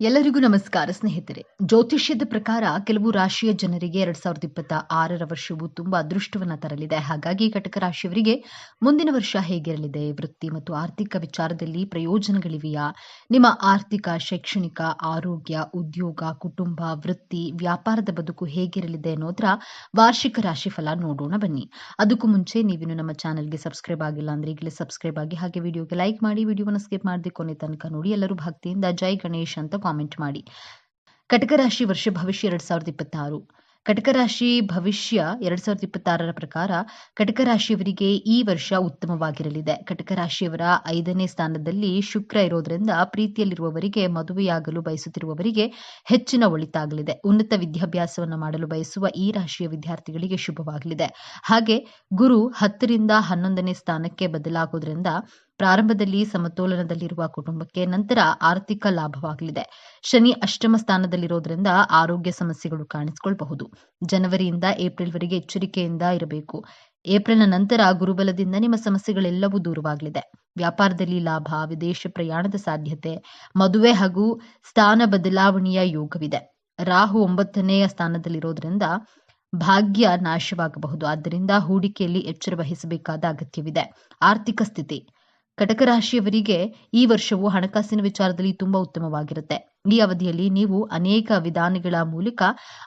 ಎಲ್ಲರಿಗೂ ನಮಸ್ಕಾರ ಸ್ನೇಹಿತರೆ. ಜ್ಯೋತಿಷ್ಯದ ಪ್ರಕಾರ ಕೆಲವು ರಾಶಿಯ ಜನರಿಗೆ ಎರಡ್ ಸಾವಿರದ ಇಪ್ಪತ್ತ ಆರರ ವರ್ಷವು ತುಂಬಾ ಅದೃಷ್ಟವನ್ನ ತರಲಿದೆ. ಹಾಗಾಗಿ ಕಟಕ ರಾಶಿಯವರಿಗೆ ಮುಂದಿನ ವರ್ಷ ಹೇಗಿರಲಿದೆ? ವೃತ್ತಿ ಮತ್ತು ಆರ್ಥಿಕ ವಿಚಾರದಲ್ಲಿ ಪ್ರಯೋಜನಗಳಿವೆಯಾ? ನಿಮ್ಮ ಆರ್ಥಿಕ, ಶೈಕ್ಷಣಿಕ, ಆರೋಗ್ಯ, ಉದ್ಯೋಗ, ಕುಟುಂಬ, ವೃತ್ತಿ, ವ್ಯಾಪಾರದ ಬದುಕು ಹೇಗಿರಲಿದೆ ಅನ್ನೋದ್ರ ವಾರ್ಷಿಕ ರಾಶಿಫಲ ನೋಡೋಣ ಬನ್ನಿ. ಅದಕ್ಕೂ ಮುಂಚೆ ನೀವಿನ್ನು ನಮ್ಮ ಚಾನೆಲ್ಗೆ ಸಬ್ಸ್ಕ್ರೈಬ್ ಆಗಿಲ್ಲ ಅಂದ್ರೆ ಈಗಲೇ ಸಬ್ಸ್ಕ್ರೈಬ್ ಆಗಿ ಹಾಗೆ ವಿಡಿಯೋಗೆ ಲೈಕ್ ಮಾಡಿ ವಿಡಿಯೋವನ್ನು ಸ್ಕಿಪ್ ಮಾಡದೆ ಕೊನೆ ತನಕ ನೋಡಿ ಎಲ್ಲರೂ ಭಕ್ತಿಯಿಂದ ಜೈ ಗಣೇಶ್ ಅಂತ ಕಾಮೆಂಟ್ ಮಾಡಿ. ಕಟಕ ರಾಶಿ ವರ್ಷ ಭವಿಷ್ಯ ಎರಡ್ ಸಾವಿರದ ಇಪ್ಪತ್ತಾರು. ಕಟಕ ರಾಶಿ ಭವಿಷ್ಯ ಎರಡ್ ಸಾವಿರದ ಇಪ್ಪತ್ತಾರರ ಪ್ರಕಾರ ಕಟಕ ರಾಶಿಯವರಿಗೆ ಈ ವರ್ಷ ಉತ್ತಮವಾಗಿರಲಿದೆ. ಕಟಕ ರಾಶಿಯವರ ಐದನೇ ಸ್ಥಾನದಲ್ಲಿ ಶುಕ್ರ ಇರೋದ್ರಿಂದ ಪ್ರೀತಿಯಲ್ಲಿರುವವರಿಗೆ, ಮದುವೆಯಾಗಲು ಬಯಸುತ್ತಿರುವವರಿಗೆ ಹೆಚ್ಚಿನ ಒಳಿತಾಗಲಿದೆ. ಉನ್ನತ ವಿದ್ಯಾಭ್ಯಾಸವನ್ನು ಮಾಡಲು ಬಯಸುವ ಈ ರಾಶಿಯ ವಿದ್ಯಾರ್ಥಿಗಳಿಗೆ ಶುಭವಾಗಲಿದೆ. ಹಾಗೆ ಗುರು ಹತ್ತರಿಂದ ಹನ್ನೊಂದನೇ ಸ್ಥಾನಕ್ಕೆ ಬದಲಾಗೋದ್ರಿಂದ ಪ್ರಾರಂಭದಲ್ಲಿ ಸಮತೋಲನದಲ್ಲಿರುವ ಕುಟುಂಬಕ್ಕೆ ನಂತರ ಆರ್ಥಿಕ ಲಾಭವಾಗಲಿದೆ. ಶನಿ ಅಷ್ಟಮ ಸ್ಥಾನದಲ್ಲಿರೋದ್ರಿಂದ ಆರೋಗ್ಯ ಸಮಸ್ಯೆಗಳು ಕಾಣಿಸಿಕೊಳ್ಳಬಹುದು ಜನವರಿಯಿಂದ ಏಪ್ರಿಲ್ವರೆಗೆ ಎಚ್ಚರಿಕೆಯಿಂದ ಇರಬೇಕು. ಏಪ್ರಿಲ್ನ ನಂತರ ಗುರುಬಲದಿಂದ ನಿಮ್ಮ ಸಮಸ್ಯೆಗಳೆಲ್ಲವೂ ದೂರವಾಗಲಿದೆ. ವ್ಯಾಪಾರದಲ್ಲಿ ಲಾಭ, ವಿದೇಶ ಪ್ರಯಾಣದ ಸಾಧ್ಯತೆ, ಮದುವೆ ಹಾಗೂ ಸ್ಥಾನ ಬದಲಾವಣೆಯ ಯೋಗವಿದೆ. ರಾಹು ಒಂಬತ್ತನೆಯ ಸ್ಥಾನದಲ್ಲಿರೋದ್ರಿಂದ ಭಾಗ್ಯ ನಾಶವಾಗಬಹುದು. ಆದ್ದರಿಂದ ಹೂಡಿಕೆಯಲ್ಲಿ ಎಚ್ಚರ ವಹಿಸಬೇಕಾದ ಅಗತ್ಯವಿದೆ. ಆರ್ಥಿಕ ಸ್ಥಿತಿ. ಕಟಕ ರಾಶಿಯವರಿಗೆ ಈ ವರ್ಷವು ಹಣಕಾಸಿನ ವಿಚಾರದಲ್ಲಿ ತುಂಬಾ ಉತ್ತಮವಾಗಿರುತ್ತೆ. ಈ ಅವಧಿಯಲ್ಲಿ ನೀವು ಅನೇಕ ವಿಧಾನಗಳ ಮೂಲಕ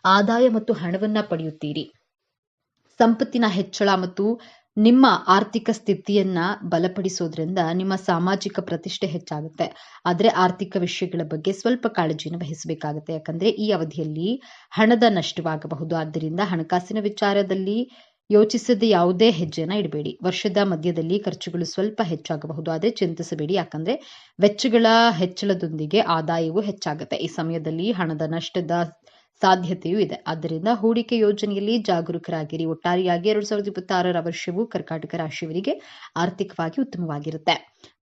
ಆದಾಯ ಮತ್ತು ಹಣವನ್ನ ಪಡೆಯುತ್ತೀರಿ. ಸಂಪತ್ತಿನ ಹೆಚ್ಚಳ ಮತ್ತು ನಿಮ್ಮ ಆರ್ಥಿಕ ಸ್ಥಿತಿಯನ್ನ ಬಲಪಡಿಸೋದ್ರಿಂದ ನಿಮ್ಮ ಸಾಮಾಜಿಕ ಪ್ರತಿಷ್ಠೆ ಹೆಚ್ಚಾಗುತ್ತೆ. ಆದರೆ ಆರ್ಥಿಕ ವಿಷಯಗಳ ಬಗ್ಗೆ ಸ್ವಲ್ಪ ಕಾಳಜಿಯನ್ನು ವಹಿಸಬೇಕಾಗುತ್ತೆ. ಯಾಕಂದ್ರೆ ಈ ಅವಧಿಯಲ್ಲಿ ಹಣದ ನಷ್ಟವಾಗಬಹುದು. ಆದ್ದರಿಂದ ಹಣಕಾಸಿನ ವಿಚಾರದಲ್ಲಿ ಯೋಚಿಸದೆ ಯಾವುದೇ ಹೆಜ್ಜೆನ ಇಡಬೇಡಿ. ವರ್ಷದ ಮಧ್ಯದಲ್ಲಿ ಖರ್ಚುಗಳು ಸ್ವಲ್ಪ ಹೆಚ್ಚಾಗಬಹುದು. ಆದರೆ ಚಿಂತಿಸಬೇಡಿ. ಯಾಕಂದ್ರೆ ವೆಚ್ಚಗಳ ಹೆಚ್ಚಳದೊಂದಿಗೆ ಆದಾಯವು ಹೆಚ್ಚಾಗುತ್ತೆ. ಈ ಸಮಯದಲ್ಲಿ ಹಣದ ನಷ್ಟದ ಸಾಧ್ಯತೆಯೂ ಇದೆ. ಆದ್ದರಿಂದ ಹೂಡಿಕೆ ಯೋಜನೆಯಲ್ಲಿ ಜಾಗರೂಕರಾಗಿರಿ. ಒಟ್ಟಾರೆಯಾಗಿ ಎರಡ್ ಸಾವಿರದ ಇಪ್ಪತ್ತಾರರ ವರ್ಷವು ಕರ್ಕಾಟಕ ರಾಶಿಯವರಿಗೆ ಆರ್ಥಿಕವಾಗಿ ಉತ್ತಮವಾಗಿರುತ್ತೆ.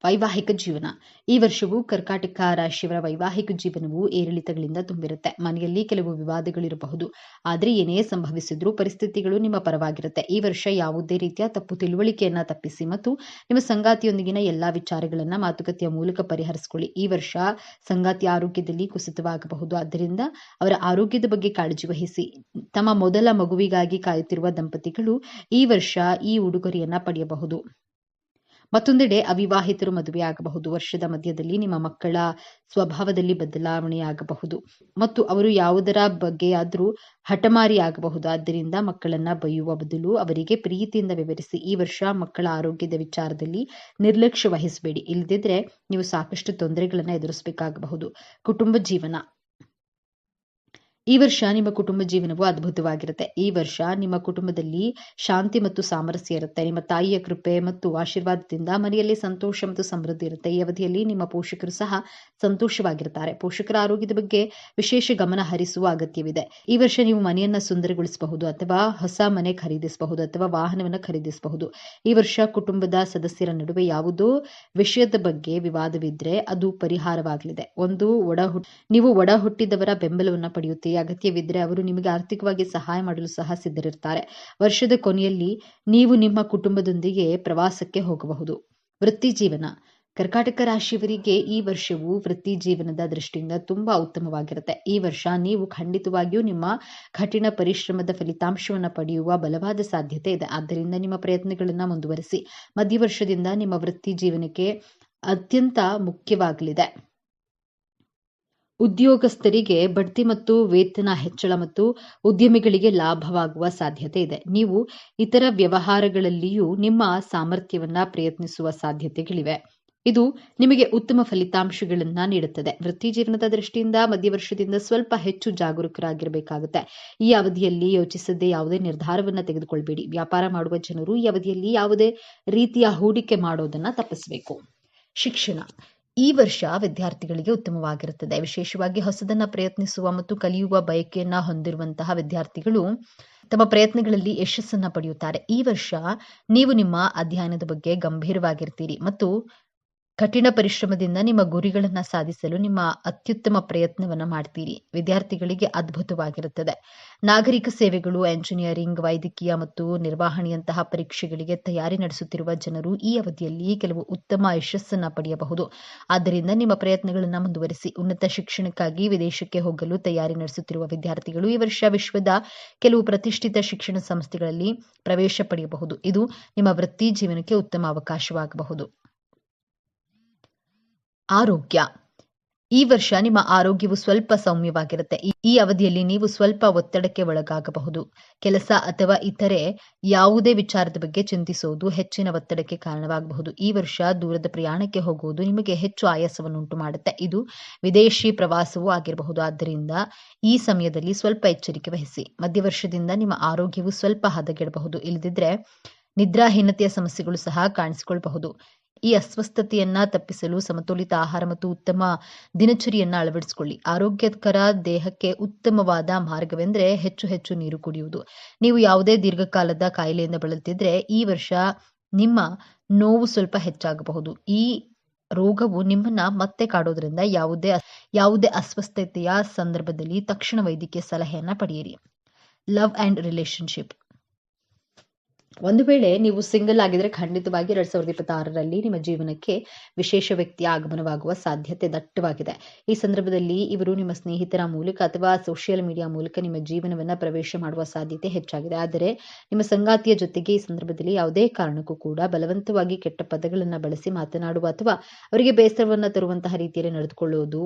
ವೈವಾಹಿಕ ಜೀವನ. ಈ ವರ್ಷವು ಕರ್ಕಾಟಕ ರಾಶಿಯವರ ವೈವಾಹಿಕ ಜೀವನವು ಏರಿಳಿತಗಳಿಂದ ತುಂಬಿರುತ್ತೆ. ಮನೆಯಲ್ಲಿ ಕೆಲವು ವಿವಾದಗಳಿರಬಹುದು. ಆದರೆ ಏನೇ ಸಂಭವಿಸಿದ್ರೂ ಪರಿಸ್ಥಿತಿಗಳು ನಿಮ್ಮ ಪರವಾಗಿರುತ್ತೆ. ಈ ವರ್ಷ ಯಾವುದೇ ರೀತಿಯ ತಪ್ಪು ತಿಳುವಳಿಕೆಯನ್ನ ತಪ್ಪಿಸಿ ಮತ್ತು ನಿಮ್ಮ ಸಂಗಾತಿಯೊಂದಿಗಿನ ಎಲ್ಲಾ ವಿಚಾರಗಳನ್ನ ಮಾತುಕತೆಯ ಮೂಲಕ ಪರಿಹರಿಸಿಕೊಳ್ಳಿ. ಈ ವರ್ಷ ಸಂಗಾತಿ ಆರೋಗ್ಯದಲ್ಲಿ ಕುಸಿತವಾಗಬಹುದು. ಆದ್ದರಿಂದ ಅವರ ಆರೋಗ್ಯದ ಬಗ್ಗೆ ಕಾಳಜಿ ವಹಿಸಿ. ತಮ್ಮ ಮೊದಲ ಮಗುವಿಗಾಗಿ ಕಾಯುತ್ತಿರುವ ದಂಪತಿಗಳು ಈ ವರ್ಷ ಈ ಉಡುಗೊರೆಯನ್ನ ಪಡೆಯಬಹುದು. ಮತ್ತೊಂದೆಡೆ ಅವಿವಾಹಿತರು ಮದುವೆಯಾಗಬಹುದು. ವರ್ಷದ ಮಧ್ಯದಲ್ಲಿ ನಿಮ್ಮ ಮಕ್ಕಳ ಸ್ವಭಾವದಲ್ಲಿ ಬದಲಾವಣೆಯಾಗಬಹುದು. ಮತ್ತು ಅವರು ಯಾವುದರ ಬಗ್ಗೆಯಾದರೂ ಹಠಮಾರಿಯಾಗಬಹುದು. ಆದ್ದರಿಂದ ಮಕ್ಕಳನ್ನ ಬಯ್ಯುವ ಬದಲು ಅವರಿಗೆ ಪ್ರೀತಿಯಿಂದ ವಿವರಿಸಿ, ಈ ವರ್ಷ ಮಕ್ಕಳ ಆರೋಗ್ಯದ ವಿಚಾರದಲ್ಲಿ ನಿರ್ಲಕ್ಷ್ಯ ವಹಿಸಬೇಡಿ. ಇಲ್ಲದಿದ್ರೆ ನೀವು ಸಾಕಷ್ಟು ತೊಂದರೆಗಳನ್ನು ಎದುರಿಸಬೇಕಾಗಬಹುದು. ಕುಟುಂಬ ಜೀವನ. ಈ ವರ್ಷ ನಿಮ್ಮ ಕುಟುಂಬ ಜೀವನವು ಅದ್ಭುತವಾಗಿರುತ್ತೆ. ಈ ವರ್ಷ ನಿಮ್ಮ ಕುಟುಂಬದಲ್ಲಿ ಶಾಂತಿ ಮತ್ತು ಸಾಮರಸ್ಯ ಇರುತ್ತೆ. ನಿಮ್ಮ ತಾಯಿಯ ಕೃಪೆ ಮತ್ತು ಆಶೀರ್ವಾದದಿಂದ ಮನೆಯಲ್ಲಿ ಸಂತೋಷ ಮತ್ತು ಸಮೃದ್ಧಿ ಇರುತ್ತೆ. ಈ ಅವಧಿಯಲ್ಲಿ ನಿಮ್ಮ ಪೋಷಕರು ಸಹ ಸಂತೋಷವಾಗಿರುತ್ತಾರೆ ಪೋಷಕರ ಆರೋಗ್ಯದ ಬಗ್ಗೆ ವಿಶೇಷ ಗಮನ ಹರಿಸುವ ಅಗತ್ಯವಿದೆ. ಈ ವರ್ಷ ನೀವು ಮನೆಯನ್ನ ಸುಂದರಗೊಳಿಸಬಹುದು ಅಥವಾ ಹೊಸ ಮನೆ ಖರೀದಿಸಬಹುದು ಅಥವಾ ವಾಹನವನ್ನು ಖರೀದಿಸಬಹುದು. ಈ ವರ್ಷ ಕುಟುಂಬದ ಸದಸ್ಯರ ನಡುವೆ ಯಾವುದೋ ವಿಷಯದ ಬಗ್ಗೆ ವಿವಾದವಿದ್ರೆ ಅದು ಪರಿಹಾರವಾಗಲಿದೆ. ಒಂದು ಒಡ ನೀವು ಒಡ ಹುಟ್ಟಿದವರ ಬೆಂಬಲವನ್ನು ಪಡೆಯುತ್ತೀರಿ? ಅಗತ್ಯವಿದ್ದರೆ ಅವರು ನಿಮಗೆ ಆರ್ಥಿಕವಾಗಿ ಸಹಾಯ ಮಾಡಲು ಸಹ ಸಿದ್ಧರಿರ್ತಾರೆ. ವರ್ಷದ ಕೊನೆಯಲ್ಲಿ ನೀವು ನಿಮ್ಮ ಕುಟುಂಬದೊಂದಿಗೆ ಪ್ರವಾಸಕ್ಕೆ ಹೋಗಬಹುದು. ವೃತ್ತಿ ಜೀವನ. ಕರ್ಕಾಟಕ ರಾಶಿಯವರಿಗೆ ಈ ವರ್ಷವು ವೃತ್ತಿ ಜೀವನದ ದೃಷ್ಟಿಯಿಂದ ತುಂಬಾ ಉತ್ತಮವಾಗಿರುತ್ತೆ. ಈ ವರ್ಷ ನೀವು ಖಂಡಿತವಾಗಿಯೂ ನಿಮ್ಮ ಕಠಿಣ ಪರಿಶ್ರಮದ ಫಲಿತಾಂಶವನ್ನು ಪಡೆಯುವ ಬಲವಾದ ಸಾಧ್ಯತೆ ಇದೆ. ಆದ್ದರಿಂದ ನಿಮ್ಮ ಪ್ರಯತ್ನಗಳನ್ನು ಮುಂದುವರಿಸಿ. ಮಧ್ಯವರ್ಷದಿಂದ ನಿಮ್ಮ ವೃತ್ತಿ ಜೀವನಕ್ಕೆ ಅತ್ಯಂತ ಮುಖ್ಯವಾಗಲಿದೆ. ಉದ್ಯೋಗಸ್ಥರಿಗೆ ಬಡ್ತಿ ಮತ್ತು ವೇತನ ಹೆಚ್ಚಳ ಮತ್ತು ಉದ್ಯಮಿಗಳಿಗೆ ಲಾಭವಾಗುವ ಸಾಧ್ಯತೆ ಇದೆ. ನೀವು ಇತರ ವ್ಯವಹಾರಗಳಲ್ಲಿಯೂ ನಿಮ್ಮ ಸಾಮರ್ಥ್ಯವನ್ನ ಪ್ರಯತ್ನಿಸುವ ಸಾಧ್ಯತೆಗಳಿವೆ. ಇದು ನಿಮಗೆ ಉತ್ತಮ ಫಲಿತಾಂಶಗಳನ್ನ ನೀಡುತ್ತದೆ. ವೃತ್ತಿ ಜೀವನದ ದೃಷ್ಟಿಯಿಂದ ಮಧ್ಯವರ್ಷದಿಂದ ಸ್ವಲ್ಪ ಹೆಚ್ಚು ಜಾಗರೂಕರಾಗಿರಬೇಕಾಗುತ್ತೆ. ಈ ಅವಧಿಯಲ್ಲಿ ಯೋಚಿಸದೆ ಯಾವುದೇ ನಿರ್ಧಾರವನ್ನ ತೆಗೆದುಕೊಳ್ಬೇಡಿ. ವ್ಯಾಪಾರ ಮಾಡುವ ಜನರು ಈ ಅವಧಿಯಲ್ಲಿ ಯಾವುದೇ ರೀತಿಯ ಹೂಡಿಕೆ ಮಾಡೋದನ್ನ ತಪ್ಪಿಸಬೇಕು. ಶಿಕ್ಷಣ. ಈ ವರ್ಷ ವಿದ್ಯಾರ್ಥಿಗಳಿಗೆ ಉತ್ತಮವಾಗಿರುತ್ತದೆ. ವಿಶೇಷವಾಗಿ ಹೊಸದನ್ನ ಪ್ರಯತ್ನಿಸುವ ಮತ್ತು ಕಲಿಯುವ ಬಯಕೆಯನ್ನ ಹೊಂದಿರುವಂತಹ ವಿದ್ಯಾರ್ಥಿಗಳು ತಮ್ಮ ಪ್ರಯತ್ನಗಳಲ್ಲಿ ಯಶಸ್ಸನ್ನ ಪಡೆಯುತ್ತಾರೆ. ಈ ವರ್ಷ ನೀವು ನಿಮ್ಮ ಅಧ್ಯಯನದ ಬಗ್ಗೆ ಗಂಭೀರವಾಗಿರ್ತೀರಿ ಮತ್ತು ಕಠಿಣ ಪರಿಶ್ರಮದಿಂದ ನಿಮ್ಮ ಗುರಿಗಳನ್ನು ಸಾಧಿಸಲು ನಿಮ್ಮ ಅತ್ಯುತ್ತಮ ಪ್ರಯತ್ನವನ್ನು ಮಾಡ್ತೀರಿ. ವಿದ್ಯಾರ್ಥಿಗಳಿಗೆ ಅದ್ಭುತವಾಗಿರುತ್ತದೆ. ನಾಗರಿಕ ಸೇವೆಗಳು ಎಂಜಿನಿಯರಿಂಗ್ ವೈದ್ಯಕೀಯ ಮತ್ತು ನಿರ್ವಹಣೆಯಂತಹ ಪರೀಕ್ಷೆಗಳಿಗೆ ತಯಾರಿ ನಡೆಸುತ್ತಿರುವ ಜನರು ಈ ಅವಧಿಯಲ್ಲಿ ಕೆಲವು ಉತ್ತಮ ಯಶಸ್ಸನ್ನು ಪಡೆಯಬಹುದು. ಆದ್ದರಿಂದ ನಿಮ್ಮ ಪ್ರಯತ್ನಗಳನ್ನು ಮುಂದುವರಿಸಿ. ಉನ್ನತ ಶಿಕ್ಷಣಕ್ಕಾಗಿ ವಿದೇಶಕ್ಕೆ ಹೋಗಲು ತಯಾರಿ ನಡೆಸುತ್ತಿರುವ ವಿದ್ಯಾರ್ಥಿಗಳು ಈ ವರ್ಷ ವಿಶ್ವದ ಕೆಲವು ಪ್ರತಿಷ್ಠಿತ ಶಿಕ್ಷಣ ಸಂಸ್ಥೆಗಳಲ್ಲಿ ಪ್ರವೇಶ ಪಡೆಯಬಹುದು. ಇದು ನಿಮ್ಮ ವೃತ್ತಿ ಜೀವನಕ್ಕೆ ಉತ್ತಮ ಅವಕಾಶವಾಗಬಹುದು. ಆರೋಗ್ಯ. ಈ ವರ್ಷ ನಿಮ್ಮ ಆರೋಗ್ಯವು ಸ್ವಲ್ಪ ಸೌಮ್ಯವಾಗಿರುತ್ತೆ. ಈ- ಅವಧಿಯಲ್ಲಿ ನೀವು ಸ್ವಲ್ಪ ಒತ್ತಡಕ್ಕೆ ಒಳಗಾಗಬಹುದು. ಕೆಲಸ ಅಥವಾ ಇತರೆ ಯಾವುದೇ ವಿಚಾರದ ಬಗ್ಗೆ ಚಿಂತಿಸುವುದು ಹೆಚ್ಚಿನ ಒತ್ತಡಕ್ಕೆ ಕಾರಣವಾಗಬಹುದು. ಈ ವರ್ಷ ದೂರದ ಪ್ರಯಾಣಕ್ಕೆ ಹೋಗುವುದು ನಿಮಗೆ ಹೆಚ್ಚು ಆಯಾಸವನ್ನುಂಟು ಮಾಡುತ್ತೆ ಇದು ವಿದೇಶಿ ಪ್ರವಾಸವೂ ಆಗಿರಬಹುದು. ಆದ್ದರಿಂದ ಈ ಸಮಯದಲ್ಲಿ ಸ್ವಲ್ಪ ಎಚ್ಚರಿಕೆ ವಹಿಸಿ. ಮಧ್ಯವರ್ಷದಿಂದ ನಿಮ್ಮ ಆರೋಗ್ಯವು ಸ್ವಲ್ಪ ಹದಗೆಡಬಹುದು. ಇಲ್ಲದಿದ್ರೆ ನಿದ್ರಾಹೀನತೆಯ ಸಮಸ್ಯೆಗಳು ಸಹ ಕಾಣಿಸಿಕೊಳ್ಳಬಹುದು ಈ ಅಸ್ವಸ್ಥತೆಯನ್ನ ತಪ್ಪಿಸಲು ಸಮತೋಲಿತ ಆಹಾರ ಮತ್ತು ಉತ್ತಮ ದಿನಚರಿಯನ್ನ ಅಳವಡಿಸಿಕೊಳ್ಳಿ. ಆರೋಗ್ಯಕರ ದೇಹಕ್ಕೆ ಉತ್ತಮವಾದ ಮಾರ್ಗವೆಂದರೆ ಹೆಚ್ಚು ಹೆಚ್ಚು ನೀರು ಕುಡಿಯುವುದು. ನೀವು ಯಾವುದೇ ದೀರ್ಘಕಾಲದ ಕಾಯಿಲೆಯಿಂದ ಬಳಲುತ್ತಿದ್ರೆ ಈ ವರ್ಷ ನಿಮ್ಮ ನೋವು ಸ್ವಲ್ಪ ಹೆಚ್ಚಾಗಬಹುದು. ಈ ರೋಗವು ನಿಮ್ಮನ್ನ ಮತ್ತೆ ಕಾಡೋದ್ರಿಂದ ಯಾವುದೇ ಯಾವುದೇ ಅಸ್ವಸ್ಥತೆಯ ಸಂದರ್ಭದಲ್ಲಿ ತಕ್ಷಣ ವೈದ್ಯಕೀಯ ಸಲಹೆಯನ್ನ ಪಡೆಯಿರಿ. Love and relationship. ಒಂದು ವೇಳೆ ನೀವು ಸಿಂಗಲ್ ಆಗಿದ್ರೆ ಖಂಡಿತವಾಗಿ ಎರಡ್ ಸಾವಿರದ ಇಪ್ಪತ್ತಾರರಲ್ಲಿ ನಿಮ್ಮ ಜೀವನಕ್ಕೆ ವಿಶೇಷ ವ್ಯಕ್ತಿಯ ಆಗಮನವಾಗುವ ಸಾಧ್ಯತೆ ದಟ್ಟವಾಗಿದೆ. ಈ ಸಂದರ್ಭದಲ್ಲಿ ಇವರು ನಿಮ್ಮ ಸ್ನೇಹಿತರ ಮೂಲಕ ಅಥವಾ ಸೋಷಿಯಲ್ ಮೀಡಿಯಾ ಮೂಲಕ ನಿಮ್ಮ ಜೀವನವನ್ನ ಪ್ರವೇಶ ಮಾಡುವ ಸಾಧ್ಯತೆ ಹೆಚ್ಚಾಗಿದೆ. ಆದರೆ ನಿಮ್ಮ ಸಂಗಾತಿಯ ಜೊತೆಗೆ ಈ ಸಂದರ್ಭದಲ್ಲಿ ಯಾವುದೇ ಕಾರಣಕ್ಕೂ ಕೂಡ ಬಲವಂತವಾಗಿ ಕೆಟ್ಟ ಪದಗಳನ್ನು ಬಳಸಿ ಮಾತನಾಡುವ ಅಥವಾ ಅವರಿಗೆ ಬೇಸರವನ್ನ ತರುವಂತಹ ರೀತಿಯಲ್ಲಿ ನಡೆದುಕೊಳ್ಳುವುದು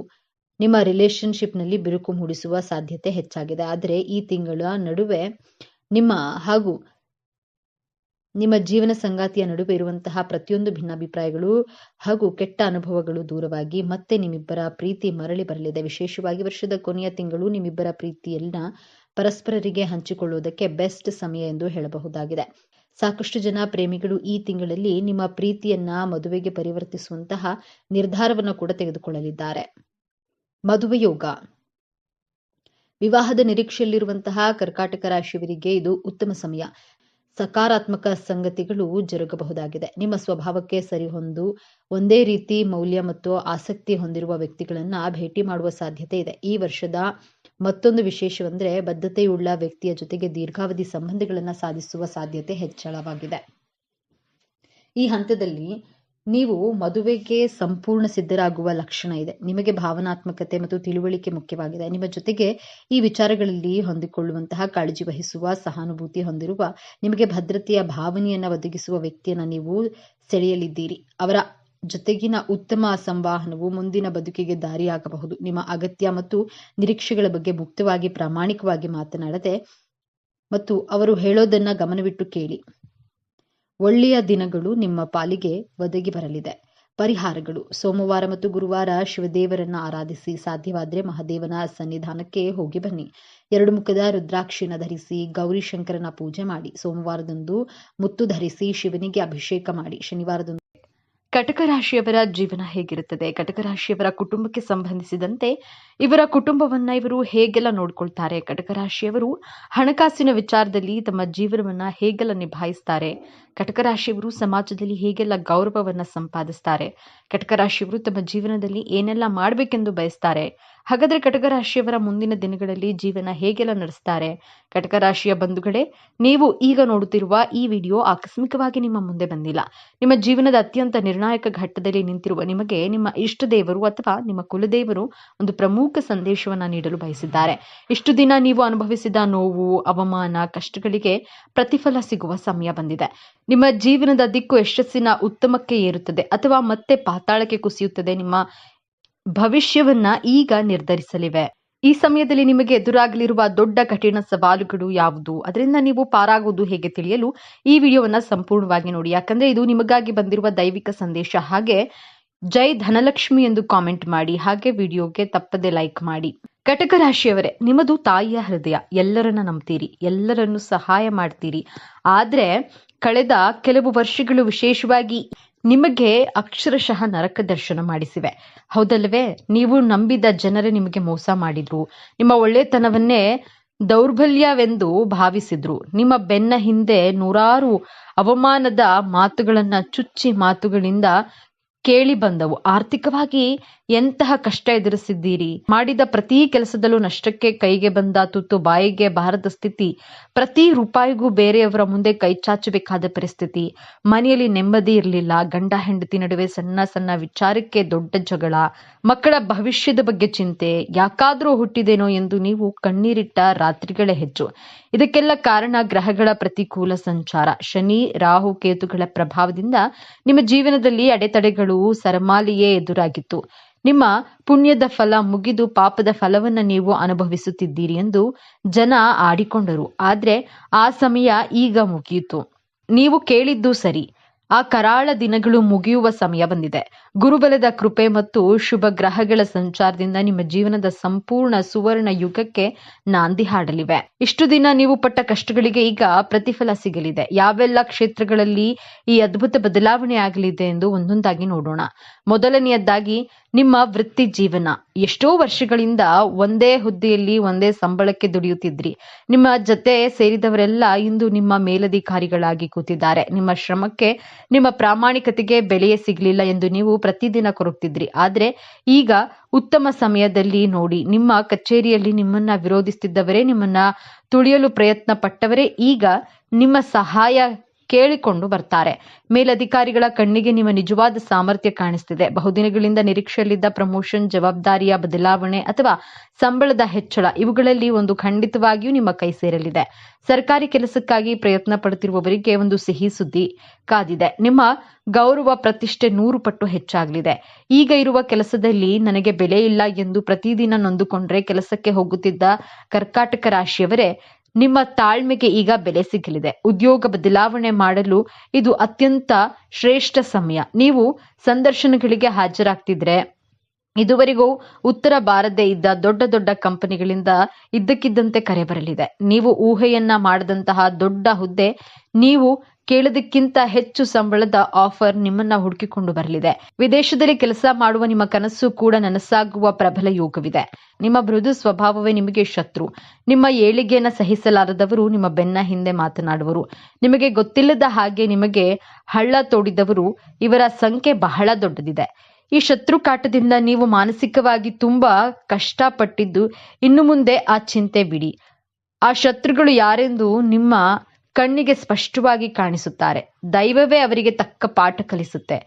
ನಿಮ್ಮ ರಿಲೇಶನ್ಶಿಪ್ನಲ್ಲಿ ಬಿರುಕು ಮೂಡಿಸುವ ಸಾಧ್ಯತೆ ಹೆಚ್ಚಾಗಿದೆ. ಆದರೆ ಈ ತಿಂಗಳ ನಡುವೆ ನಿಮ್ಮ ಹಾಗೂ ನಿಮ್ಮ ಜೀವನ ಸಂಗಾತಿಯ ನಡುವೆ ಇರುವಂತಹ ಪ್ರತಿಯೊಂದು ಭಿನ್ನಾಭಿಪ್ರಾಯಗಳು ಹಾಗೂ ಕೆಟ್ಟ ಅನುಭವಗಳು ದೂರವಾಗಿ ಮತ್ತೆ ನಿಮ್ಮಿಬ್ಬರ ಪ್ರೀತಿ ಮರಳಿ ಬರಲಿದೆ. ವಿಶೇಷವಾಗಿ ವರ್ಷದ ಕೊನೆಯ ತಿಂಗಳು ನಿಮ್ಮಿಬ್ಬರ ಪ್ರೀತಿಯನ್ನ ಪರಸ್ಪರರಿಗೆ ಹಂಚಿಕೊಳ್ಳುವುದಕ್ಕೆ ಬೆಸ್ಟ್ ಸಮಯ ಎಂದು ಹೇಳಬಹುದಾಗಿದೆ. ಸಾಕಷ್ಟು ಜನ ಪ್ರೇಮಿಗಳು ಈ ತಿಂಗಳಲ್ಲಿ ನಿಮ್ಮ ಪ್ರೀತಿಯನ್ನ ಮದುವೆಗೆ ಪರಿವರ್ತಿಸುವಂತಹ ನಿರ್ಧಾರವನ್ನು ಕೂಡ ತೆಗೆದುಕೊಳ್ಳಲಿದ್ದಾರೆ. ಮದುವೆ ಯೋಗ. ವಿವಾಹದ ನಿರೀಕ್ಷೆಯಲ್ಲಿರುವಂತಹ ಕರ್ಕಾಟಕ ರಾಶಿಯವರಿಗೆ ಇದು ಉತ್ತಮ ಸಮಯ. ಸಕಾರಾತ್ಮಕ ಸಂಗತಿಗಳು ಜರುಗಬಹುದಾಗಿದೆ. ನಿಮ್ಮ ಸ್ವಭಾವಕ್ಕೆ ಸರಿಹೊಂದು, ಒಂದೇ ರೀತಿ ಮೌಲ್ಯ ಮತ್ತು ಆಸಕ್ತಿ ಹೊಂದಿರುವ ವ್ಯಕ್ತಿಗಳನ್ನ ಭೇಟಿ ಮಾಡುವ ಸಾಧ್ಯತೆ ಇದೆ. ಈ ವರ್ಷದ ಮತ್ತೊಂದು ವಿಶೇಷವೆಂದರೆ ಬದ್ಧತೆಯುಳ್ಳ ವ್ಯಕ್ತಿಯ ಜೊತೆಗೆ ದೀರ್ಘಾವಧಿ ಸಂಬಂಧಗಳನ್ನು ಸಾಧಿಸುವ ಸಾಧ್ಯತೆ ಹೆಚ್ಚಳವಾಗಿದೆ. ಈ ಹಂತದಲ್ಲಿ ನೀವು ಮದುವೆಗೆ ಸಂಪೂರ್ಣ ಸಿದ್ಧರಾಗುವ ಲಕ್ಷಣ ಇದೆ. ನಿಮಗೆ ಭಾವನಾತ್ಮಕತೆ ಮತ್ತು ತಿಳುವಳಿಕೆ ಮುಖ್ಯವಾಗಿದೆ. ನಿಮ್ಮ ಜೊತೆಗೆ ಈ ವಿಚಾರಗಳಲ್ಲಿ ಹೊಂದಿಕೊಳ್ಳುವಂತಹ ಕಾಳಜಿ ವಹಿಸುವ, ಸಹಾನುಭೂತಿ ಹೊಂದಿರುವ, ನಿಮಗೆ ಭದ್ರತೆಯ ಭಾವನೆಯನ್ನು ಒದಗಿಸುವ ವ್ಯಕ್ತಿಯನ್ನ ನೀವು ಸೆಳೆಯಲಿದ್ದೀರಿ. ಅವರ ಜೊತೆಗಿನ ಉತ್ತಮ ಸಂವಹನವು ಮುಂದಿನ ಬದುಕಿಗೆ ದಾರಿಯಾಗಬಹುದು. ನಿಮ್ಮ ಅಗತ್ಯ ಮತ್ತು ನಿರೀಕ್ಷೆಗಳ ಬಗ್ಗೆ ಮುಕ್ತವಾಗಿ ಪ್ರಾಮಾಣಿಕವಾಗಿ ಮಾತನಾಡದೆ ಮತ್ತು ಅವರು ಹೇಳೋದನ್ನ ಗಮನವಿಟ್ಟು ಕೇಳಿ. ಒಳ್ಳೆಯ ದಿನಗಳು ನಿಮ್ಮ ಪಾಲಿಗೆ ಒದಗಿ ಬರಲಿದೆ. ಪರಿಹಾರಗಳು. ಸೋಮವಾರ ಮತ್ತು ಗುರುವಾರ ಶಿವದೇವರನ್ನ ಆರಾಧಿಸಿ ಸಾಧ್ಯವಾದರೆ ಮಹಾದೇವನ ಸನ್ನಿಧಾನಕ್ಕೆ ಹೋಗಿ ಬನ್ನಿ. ಎರಡು ಮುಖದ ರುದ್ರಾಕ್ಷಿನ ಧರಿಸಿ ಗೌರಿ ಶಂಕರನ ಪೂಜೆ ಮಾಡಿ. ಸೋಮವಾರದಂದು ಮುತ್ತು ಧರಿಸಿ ಶಿವನಿಗೆ ಅಭಿಷೇಕ ಮಾಡಿ. ಶನಿವಾರದಂದು ಕಟಕ ರಾಶಿಯವರ ಜೀವನ ಹೇಗಿರುತ್ತದೆ? ಕಟಕ ರಾಶಿಯವರ ಕುಟುಂಬಕ್ಕೆ ಸಂಬಂಧಿಸಿದಂತೆ ಇವರ ಕುಟುಂಬವನ್ನ ಇವರು ಹೇಗೆಲ್ಲ ನೋಡ್ಕೊಳ್ತಾರೆ? ಕಟಕ ರಾಶಿಯವರು ಹಣಕಾಸಿನ ವಿಚಾರದಲ್ಲಿ ತಮ್ಮ ಜೀವನವನ್ನ ಹೇಗೆಲ್ಲ ನಿಭಾಯಿಸ್ತಾರೆ? ಕಟಕ ರಾಶಿಯವರು ಸಮಾಜದಲ್ಲಿ ಹೇಗೆಲ್ಲ ಗೌರವವನ್ನ ಸಂಪಾದಿಸ್ತಾರೆ? ಕಟಕ ರಾಶಿಯವರು ತಮ್ಮ ಜೀವನದಲ್ಲಿ ಏನೆಲ್ಲ ಮಾಡಬೇಕೆಂದು ಬಯಸ್ತಾರೆ? ಹಾಗಾದ್ರೆ ಕಟಕ ರಾಶಿಯವರ ಮುಂದಿನ ದಿನಗಳಲ್ಲಿ ಜೀವನ ಹೇಗೆಲ್ಲ ನಡೆಸ್ತಾರೆ? ಕಟಕ ರಾಶಿಯ ಬಂಧುಗಳೇ, ನೀವು ಈಗ ನೋಡುತ್ತಿರುವ ಈ ವಿಡಿಯೋ ಆಕಸ್ಮಿಕವಾಗಿ ನಿಮ್ಮ ಮುಂದೆ ಬಂದಿಲ್ಲ. ನಿಮ್ಮ ಜೀವನದ ಅತ್ಯಂತ ನಿರ್ಣಾಯಕ ಘಟ್ಟದಲ್ಲಿ ನಿಂತಿರುವ ನಿಮಗೆ ನಿಮ್ಮ ಇಷ್ಟ ದೇವರು ಅಥವಾ ನಿಮ್ಮ ಕುಲದೇವರು ಒಂದು ಪ್ರಮುಖ ಸಂದೇಶವನ್ನ ನೀಡಲು ಬಯಸಿದ್ದಾರೆ. ಇಷ್ಟು ದಿನ ನೀವು ಅನುಭವಿಸಿದ ನೋವು, ಅವಮಾನ, ಕಷ್ಟಗಳಿಗೆ ಪ್ರತಿಫಲ ಸಿಗುವ ಸಮಯ ಬಂದಿದೆ. ನಿಮ್ಮ ಜೀವನದ ದಿಕ್ಕು ಯಶಸ್ಸಿನ ಉತ್ತಮಕ್ಕೆ ಏರುತ್ತದೆ ಅಥವಾ ಮತ್ತೆ ಪಾತಾಳಕ್ಕೆ ಕುಸಿಯುತ್ತದೆ. ನಿಮ್ಮ ಭವಿಷ್ಯವನ್ನ ಈಗ ನಿರ್ಧರಿಸಲಿವೆ. ಈ ಸಮಯದಲ್ಲಿ ನಿಮಗೆ ಎದುರಾಗಲಿರುವ ದೊಡ್ಡ ಕಠಿಣ ಸವಾಲುಗಳು ಯಾವುದು? ಅದರಿಂದ ನೀವು ಪಾರಾಗುವುದು ಹೇಗೆ ತಿಳಿಯಲು ಈ ವಿಡಿಯೋವನ್ನ ಸಂಪೂರ್ಣವಾಗಿ ನೋಡಿ. ಯಾಕಂದ್ರೆ ಇದು ನಿಮಗಾಗಿ ಬಂದಿರುವ ದೈವಿಕ ಸಂದೇಶ. ಹಾಗೆ ಜೈ ಧನಲಕ್ಷ್ಮಿ ಎಂದು ಕಾಮೆಂಟ್ ಮಾಡಿ, ಹಾಗೆ ವಿಡಿಯೋಗೆ ತಪ್ಪದೆ ಲೈಕ್ ಮಾಡಿ. ಕಟಕ ರಾಶಿಯವರೇ, ನಿಮ್ಮದು ತಾಯಿಯ ಹೃದಯ. ಎಲ್ಲರನ್ನ ನಂಬ್ತೀರಿ, ಎಲ್ಲರನ್ನು ಸಹಾಯ ಮಾಡ್ತೀರಿ. ಆದ್ರೆ ಕಳೆದ ಕೆಲವು ವರ್ಷಗಳು ವಿಶೇಷವಾಗಿ ನಿಮಗೆ ಅಕ್ಷರಶಃ ನರಕ ದರ್ಶನ ಮಾಡಿಸಿವೆ. ಹೌದಲ್ವೇ ನೀವು ನಂಬಿದ ಜನರೇ ನಿಮಗೆ ಮೋಸ ಮಾಡಿದ್ರು. ನಿಮ್ಮ ಒಳ್ಳೆತನವನ್ನೇ ದೌರ್ಬಲ್ಯವೆಂದು ಭಾವಿಸಿದ್ರು. ನಿಮ್ಮ ಬೆನ್ನ ಹಿಂದೆ ನೂರಾರು ಅವಮಾನದ ಮಾತುಗಳನ್ನ ಚುಚ್ಚಿ ಮಾತುಗಳಿಂದ ಕೇಳಿ ಬಂದವು. ಆರ್ಥಿಕವಾಗಿ ಎಂತಹ ಕಷ್ಟ ಎದುರಿಸಿದ್ದೀರಿ? ಮಾಡಿದ ಪ್ರತಿ ಕೆಲಸದಲ್ಲೂ ನಷ್ಟಕ್ಕೆ ಕೈಗೆ ಬಂದ ತುತ್ತು ಬಾಯಿಗೆ ಬಾರದ ಸ್ಥಿತಿ, ಪ್ರತಿ ರೂಪಾಯಿಗೂ ಬೇರೆಯವರ ಮುಂದೆ ಕೈ ಚಾಚಬೇಕಾದ ಪರಿಸ್ಥಿತಿ. ಮನೆಯಲ್ಲಿ ನೆಮ್ಮದಿ ಇರಲಿಲ್ಲ. ಗಂಡ ಹೆಂಡತಿ ನಡುವೆ ಸಣ್ಣ ಸಣ್ಣ ವಿಚಾರಕ್ಕೆ ದೊಡ್ಡ ಜಗಳ. ಮಕ್ಕಳ ಭವಿಷ್ಯದ ಬಗ್ಗೆ ಚಿಂತೆ. ಯಾಕಾದ್ರೂ ಹುಟ್ಟಿದೇನೋ ಎಂದು ನೀವು ಕಣ್ಣೀರಿಟ್ಟ ರಾತ್ರಿಗಳೇ ಹೆಚ್ಚು. ಇದಕ್ಕೆಲ್ಲ ಕಾರಣ ಗ್ರಹಗಳ ಪ್ರತಿಕೂಲ ಸಂಚಾರ. ಶನಿ, ರಾಹು ಕೇತುಗಳ ಪ್ರಭಾವದಿಂದ ನಿಮ್ಮ ಜೀವನದಲ್ಲಿ ಅಡೆತಡೆಗಳು, ಸರಮಾಲಿಯೇ ಎದುರಾಗಿತ್ತು. ನಿಮ್ಮ ಪುಣ್ಯದ ಫಲ ಮುಗಿದು ಪಾಪದ ಫಲವನ್ನ ನೀವು ಅನುಭವಿಸುತ್ತಿದ್ದೀರಿ ಎಂದು ಜನ ಆಡಿಕೊಂಡರು. ಆದ್ರೆ ಆ ಸಮಯ ಈಗ ಮುಗಿಯಿತು. ನೀವು ಕೇಳಿದ್ದು ಸರಿ. ಆ ಕರಾಳ ದಿನಗಳು ಮುಗಿಯುವ ಸಮಯ ಬಂದಿದೆ. ಗುರುಬಲದ ಕೃಪೆ ಮತ್ತು ಶುಭ ಗ್ರಹಗಳ ಸಂಚಾರದಿಂದ ನಿಮ್ಮ ಜೀವನದ ಸಂಪೂರ್ಣ ಸುವರ್ಣ ಯುಗಕ್ಕೆ ನಾಂದಿ ಹಾಡಲಿವೆ. ಇಷ್ಟು ದಿನ ನೀವು ಪಟ್ಟ ಕಷ್ಟಗಳಿಗೆ ಈಗ ಪ್ರತಿಫಲ ಸಿಗಲಿದೆ. ಯಾವೆಲ್ಲ ಕ್ಷೇತ್ರಗಳಲ್ಲಿ ಈ ಅದ್ಭುತ ಬದಲಾವಣೆ ಆಗಲಿದೆ ಎಂದು ಒಂದೊಂದಾಗಿ ನೋಡೋಣ. ಮೊದಲನೆಯದಾಗಿ ನಿಮ್ಮ ವೃತ್ತಿ ಜೀವನ. ಎಷ್ಟೋ ವರ್ಷಗಳಿಂದ ಒಂದೇ ಹುದ್ದೆಯಲ್ಲಿ ಒಂದೇ ಸಂಬಳಕ್ಕೆ ದುಡಿಯುತ್ತಿದ್ರಿ. ನಿಮ್ಮ ಜೊತೆ ಸೇರಿದವರೆಲ್ಲ ಇಂದು ನಿಮ್ಮ ಮೇಲಧಿಕಾರಿಗಳಾಗಿ ಕೂತಿದ್ದಾರೆ. ನಿಮ್ಮ ಶ್ರಮಕ್ಕೆ, ನಿಮ್ಮ ಪ್ರಾಮಾಣಿಕತೆಗೆ ಬೆಲೆಯೇ ಸಿಗಲಿಲ್ಲ ಎಂದು ನೀವು ಪ್ರತಿದಿನ ಕೊರಗ್ತಿದ್ರಿ. ಆದ್ರೆ ಈಗ ಉತ್ತಮ ಸಮಯದಲ್ಲಿ ನೋಡಿ, ನಿಮ್ಮ ಕಚೇರಿಯಲ್ಲಿ ನಿಮ್ಮನ್ನ ವಿರೋಧಿಸುತ್ತಿದ್ದವರೇ ನಿಮ್ಮನ್ನ ತುಳಿಯಲು ಪ್ರಯತ್ನ ಪಟ್ಟವರೇ ಈಗ ನಿಮ್ಮ ಸಹಾಯ ಕೇಳಿಕೊಂಡು ಬರ್ತಾರೆ. ಮೇಲಧಿಕಾರಿಗಳ ಕಣ್ಣಿಗೆ ನಿಮ್ಮ ನಿಜವಾದ ಸಾಮರ್ಥ್ಯ ಕಾಣಿಸ್ತಿದೆ. ಬಹುದಿನಗಳಿಂದ ನಿರೀಕ್ಷೆಯಲ್ಲಿದ್ದ ಪ್ರಮೋಷನ್, ಜವಾಬ್ದಾರಿಯ ಬದಲಾವಣೆ ಅಥವಾ ಸಂಬಳದ ಹೆಚ್ಚಳ ಇವುಗಳಲ್ಲಿ ಒಂದು ಖಂಡಿತವಾಗಿಯೂ ನಿಮ್ಮ ಕೈ ಸೇರಲಿದೆ. ಸರ್ಕಾರಿ ಕೆಲಸಕ್ಕಾಗಿ ಪ್ರಯತ್ನ ಪಡುತ್ತಿರುವವರಿಗೆ ಒಂದು ಸಿಹಿ ಸುದ್ದಿ ಕಾದಿದೆ. ನಿಮ್ಮ ಗೌರವ ಪ್ರತಿಷ್ಠೆ ನೂರು ಪಟ್ಟು ಹೆಚ್ಚಾಗಲಿದೆ. ಈಗ ಇರುವ ಕೆಲಸದಲ್ಲಿ ನನಗೆ ಬೆಲೆ ಇಲ್ಲ ಎಂದು ಪ್ರತಿದಿನ ನೊಂದುಕೊಂಡ್ರೆ ಕೆಲಸಕ್ಕೆ ಹೋಗುತ್ತಿದ್ದ ಕರ್ಕಾಟಕ ರಾಶಿಯವರೇ ನಿಮ್ಮ ತಾಳ್ಮೆಗೆ ಈಗ ಬೆಲೆ ಸಿಗಲಿದೆ. ಉದ್ಯೋಗ ಬದಲಾವಣೆ ಮಾಡಲು ಇದು ಅತ್ಯಂತ ಶ್ರೇಷ್ಠ ಸಮಯ. ನೀವು ಸಂದರ್ಶನಗಳಿಗೆ ಹಾಜರಾಗ್ತಿದ್ರೆ ಇದುವರೆಗೂ ಉತ್ತರ ಬಾರದೇ ಇದ್ದ ದೊಡ್ಡ ದೊಡ್ಡ ಕಂಪನಿಗಳಿಂದ ಇದ್ದಕ್ಕಿದ್ದಂತೆ ಕರೆ ಬರಲಿದೆ. ನೀವು ಊಹೆಯನ್ನ ಮಾಡದಂತಹ ದೊಡ್ಡ ಹುದ್ದೆ ನೀವು ಕೇಳೋದಕ್ಕಿಂತ ಹೆಚ್ಚು ಸಂಬಳದ ಆಫರ್ ನಿಮ್ಮನ್ನ ಹುಡುಕಿಕೊಂಡು ಬರಲಿದೆ. ವಿದೇಶದಲ್ಲಿ ಕೆಲಸ ಮಾಡುವ ನಿಮ್ಮ ಕನಸು ಕೂಡ ನನಸಾಗುವ ಪ್ರಬಲ ಯೋಗವಿದೆ. ನಿಮ್ಮ ಮೃದು ಸ್ವಭಾವವೇ ನಿಮಗೆ ಶತ್ರು. ನಿಮ್ಮ ಏಳಿಗೆಯನ್ನ ಸಹಿಸಲಾರದವರು ನಿಮ್ಮ ಬೆನ್ನ ಹಿಂದೆ ಮಾತನಾಡುವರು. ನಿಮಗೆ ಗೊತ್ತಿಲ್ಲದ ಹಾಗೆ ನಿಮಗೆ ಹಳ್ಳ ತೋಡಿದವರು. ಇವರ ಸಂಖ್ಯೆ ಬಹಳ ದೊಡ್ಡದಿದೆ. ಈ ಶತ್ರು ಕಾಟದಿಂದ ನೀವು ಮಾನಸಿಕವಾಗಿ ತುಂಬಾ ಕಷ್ಟಪಟ್ಟಿದ್ದು ಇನ್ನು ಮುಂದೆ ಆ ಚಿಂತೆ ಬಿಡಿ. ಆ ಶತ್ರುಗಳು ಯಾರೆಂದು ನಿಮ್ಮ ಕಣ್ಣಿಗೆ ಸ್ಪಷ್ಟವಾಗಿ ಕಾಣಿಸುತ್ತಾರೆ. ದೈವವೇ ಅವರಿಗೆ ತಕ್ಕ ಪಾಠ ಕಲಿಸುತ್ತೆ.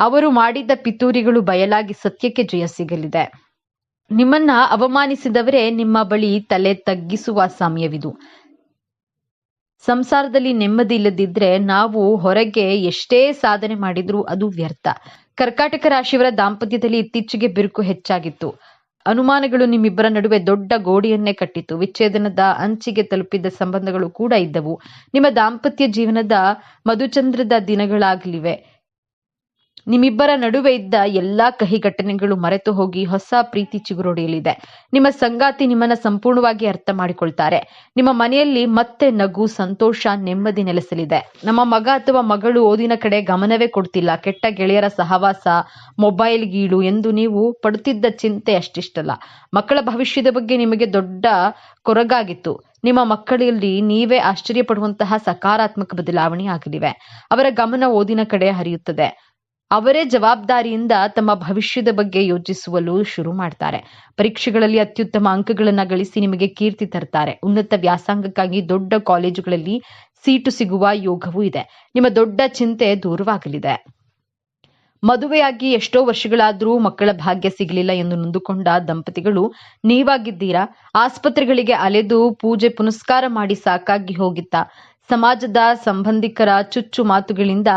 ಅವರು ಮಾಡಿದ್ದ ಪಿತೂರಿಗಳು ಬಯಲಾಗಿ ಸತ್ಯಕ್ಕೆ ಜಯ ಸಿಗಲಿದೆ. ನಿಮ್ಮನ್ನ ಅವಮಾನಿಸಿದವರೇ ನಿಮ್ಮ ಬಳಿ ತಲೆ ತಗ್ಗಿಸುವ ಸಮಯವಿದು. ಸಂಸಾರದಲ್ಲಿ ನೆಮ್ಮದಿ ಇಲ್ಲದಿದ್ರೆ ನಾವು ಹೊರಗೆ ಎಷ್ಟೇ ಸಾಧನೆ ಮಾಡಿದ್ರೂ ಅದು ವ್ಯರ್ಥ. ಕರ್ಕಾಟಕ ರಾಶಿಯವರ ದಾಂಪತ್ಯದಲ್ಲಿ ಇತ್ತೀಚೆಗೆ ಬಿರುಕು ಹೆಚ್ಚಾಗಿತ್ತು. ಅನುಮಾನಗಳು ನಿಮ್ಮಿಬ್ಬರ ನಡುವೆ ದೊಡ್ಡ ಗೋಡೆಯನ್ನೇ ಕಟ್ಟಿತು ವಿಚ್ಛೇದನದ ಅಂಚಿಗೆ ತಲುಪಿದ್ದ ಸಂಬಂಧಗಳು ಕೂಡ ಇದ್ದವು. ನಿಮ್ಮ ದಾಂಪತ್ಯ ಜೀವನದ ಮಧುಚಂದ್ರದ ದಿನಗಳಾಗಲಿವೆ. ನಿಮ್ಮಿಬ್ಬರ ನಡುವೆ ಇದ್ದ ಎಲ್ಲಾ ಕಹಿ ಘಟನೆಗಳು ಮರೆತು ಹೋಗಿ ಹೊಸ ಪ್ರೀತಿ ಚಿಗುರೊಡೆಯಲಿದೆ. ನಿಮ್ಮ ಸಂಗಾತಿ ನಿಮ್ಮನ್ನ ಸಂಪೂರ್ಣವಾಗಿ ಅರ್ಥ ಮಾಡಿಕೊಳ್ತಾರೆ. ನಿಮ್ಮ ಮನೆಯಲ್ಲಿ ಮತ್ತೆ ನಗು, ಸಂತೋಷ, ನೆಮ್ಮದಿ ನೆಲೆಸಲಿದೆ. ನಮ್ಮ ಮಗ ಅಥವಾ ಮಗಳು ಓದಿನ ಕಡೆ ಗಮನವೇ ಕೊಡ್ತಿಲ್ಲ. ಕೆಟ್ಟ ಗೆಳೆಯರ ಸಹವಾಸ ಮೊಬೈಲ್ ಗೀಳು ಎಂದು ನೀವು ಪಡುತ್ತಿದ್ದ ಚಿಂತೆ ಅಷ್ಟಿಷ್ಟಲ್ಲ. ಮಕ್ಕಳ ಭವಿಷ್ಯದ ಬಗ್ಗೆ ನಿಮಗೆ ದೊಡ್ಡ ಕೊರಗಾಗಿತ್ತು. ನಿಮ್ಮ ಮಕ್ಕಳಲ್ಲಿ ನೀವೇ ಆಶ್ಚರ್ಯ ಪಡುವಂತಹ ಸಕಾರಾತ್ಮಕ ಬದಲಾವಣೆ ಆಗಲಿವೆ ಅವರ ಗಮನ ಓದಿನ ಕಡೆ ಹರಿಯುತ್ತದೆ. ಅವರೇ ಜವಾಬ್ದಾರಿಯಿಂದ ತಮ್ಮ ಭವಿಷ್ಯದ ಬಗ್ಗೆ ಯೋಚಿಸುವಲು ಶುರು ಮಾಡ್ತಾರೆ. ಪರೀಕ್ಷೆಗಳಲ್ಲಿ ಅತ್ಯುತ್ತಮ ಅಂಕಗಳನ್ನ ಗಳಿಸಿ ನಿಮಗೆ ಕೀರ್ತಿ ತರ್ತಾರೆ. ಉನ್ನತ ವ್ಯಾಸಂಗಕ್ಕಾಗಿ ದೊಡ್ಡ ಕಾಲೇಜುಗಳಲ್ಲಿ ಸೀಟು ಸಿಗುವ ಯೋಗವೂ ಇದೆ. ನಿಮ್ಮ ದೊಡ್ಡ ಚಿಂತೆ ದೂರವಾಗಲಿದೆ. ಮದುವೆಯಾಗಿ ಎಷ್ಟೋ ವರ್ಷಗಳಾದರೂ ಮಕ್ಕಳ ಭಾಗ್ಯ ಸಿಗಲಿಲ್ಲ ಎಂದು ನೊಂದುಕೊಂಡ ದಂಪತಿಗಳು, ನೀವಾಗಿದ್ದೀರಾ? ಆಸ್ಪತ್ರೆಗಳಿಗೆ ಅಲೆದು ಪೂಜೆ ಪುನಸ್ಕಾರ ಮಾಡಿ ಸಾಕಾಗಿ ಹೋಗಿತ್ತ? ಸಮಾಜದ ಸಂಬಂಧಿಕರ ಚುಚ್ಚು ಮಾತುಗಳಿಂದ